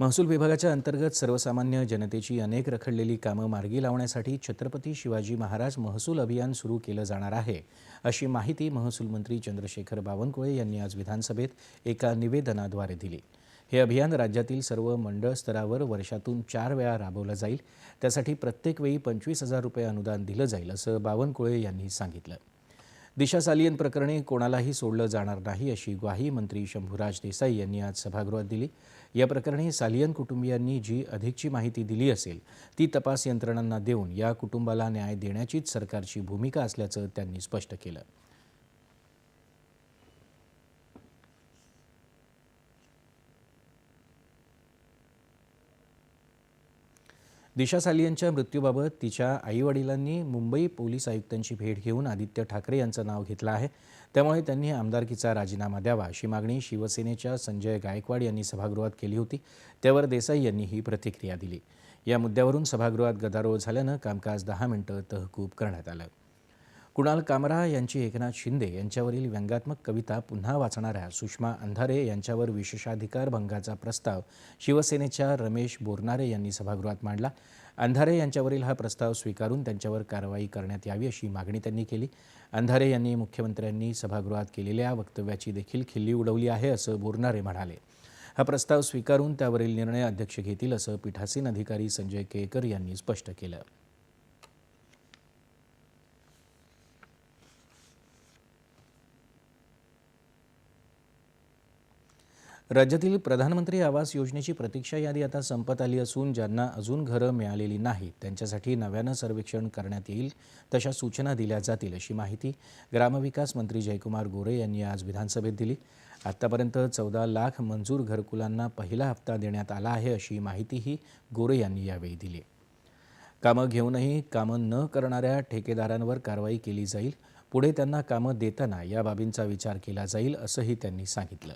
महसूल विभागाच्या अंतर्गत सर्वसामान्य जनतेची अनेक रखडलेली कामं मार्गी लावण्यासाठी छत्रपती शिवाजी महाराज महसूल अभियान सुरू केलं जाणार आहे अशी माहिती महसूल मंत्री चंद्रशेखर बावनकुळे यांनी आज विधानसभेत एका निवेदनाद्वारे दिली. हे अभियान राज्यातील सर्व मंडळ स्तरावर वर्षातून चार वेळा राबवलं जाईल त्यासाठी प्रत्येक वेळी पंचवीस हजार रुपये अनुदान दिलं जाईल असं बावनकुळे यांनी सांगितलं. दिशा सालियन प्रकरणी कोणालाही सोडलं जाणार नाही अशी ग्वाही मंत्री शंभूराज देसाई यांनी आज सभागृहात दिली. या प्रकरणी सालियन कुटुंबियांनी जी अधिकची माहिती दिली असेल ती तपास यंत्रणांना देऊन या कुटुंबाला न्याय देण्याचीच सरकारची भूमिका असल्याचं त्यांनी स्पष्ट केलं. दिशा सालियनच्या मृत्यूबाबत तिच्या आईवडिलांनी मुंबई पोलीस आयुक्तांची भेट घेऊन आदित्य ठाकरे यांचं नाव घेतलं आहे. त्यामुळे त्यांनी आमदारकीचा राजीनामा द्यावा अशी मागणी शिवसेनेच्या संजय गायकवाड यांनी सभागृहात केली होती. त्यावर देसाई यांनी ही प्रतिक्रिया दिली. या मुद्द्यावरून सभागृहात गदारोळ झाल्यानं कामकाज दहा मिनिटं तहकूब करण्यात आलं. कुणाल कामरा यांची एकनाथ शिंदे यांच्यावरील व्यंगात्मक कविता पुन्हा वाचणाऱ्या सुषमा अंधारे यांच्यावर विशेषाधिकार भंगाचा प्रस्ताव शिवसेनेच्या रमेश बोरनारे यांनी सभागृहात मांडला. अंधारे यांच्यावरील हा प्रस्ताव स्वीकारून त्यांच्यावर कारवाई करण्यात यावी अशी मागणी त्यांनी केली. अंधारे यांनी मुख्यमंत्र्यांनी सभागृहात केलेल्या वक्तव्याची देखील खिल्ली उडवली आहे असं बोरनारे म्हणाले. हा प्रस्ताव स्वीकारून त्यावरील निर्णय अध्यक्ष घेतील असं पीठासीन अधिकारी संजय केळकर यांनी स्पष्ट केलं. राज्यातील प्रधानमंत्री आवास योजनेची प्रतीक्षा यादी आता संपत आली असून ज्यांना अजून घरं मिळालेली नाहीत त्यांच्यासाठी नव्यानं सर्वेक्षण करण्यात येईल तशा सूचना दिल्या जातील अशी माहिती ग्रामविकास मंत्री जयकुमार गोरे यांनी आज विधानसभेत दिली. आत्तापर्यंत चौदा लाख मंजूर घरकुलांना पहिला हप्ता देण्यात आला आहे अशी माहितीही गोरे यांनी यावेळी दिली. कामं घेऊनही कामं न करणाऱ्या ठेकेदारांवर कारवाई केली जाईल पुढे त्यांना कामं देताना या बाबींचा विचार केला जाईल असंही त्यांनी सांगितलं.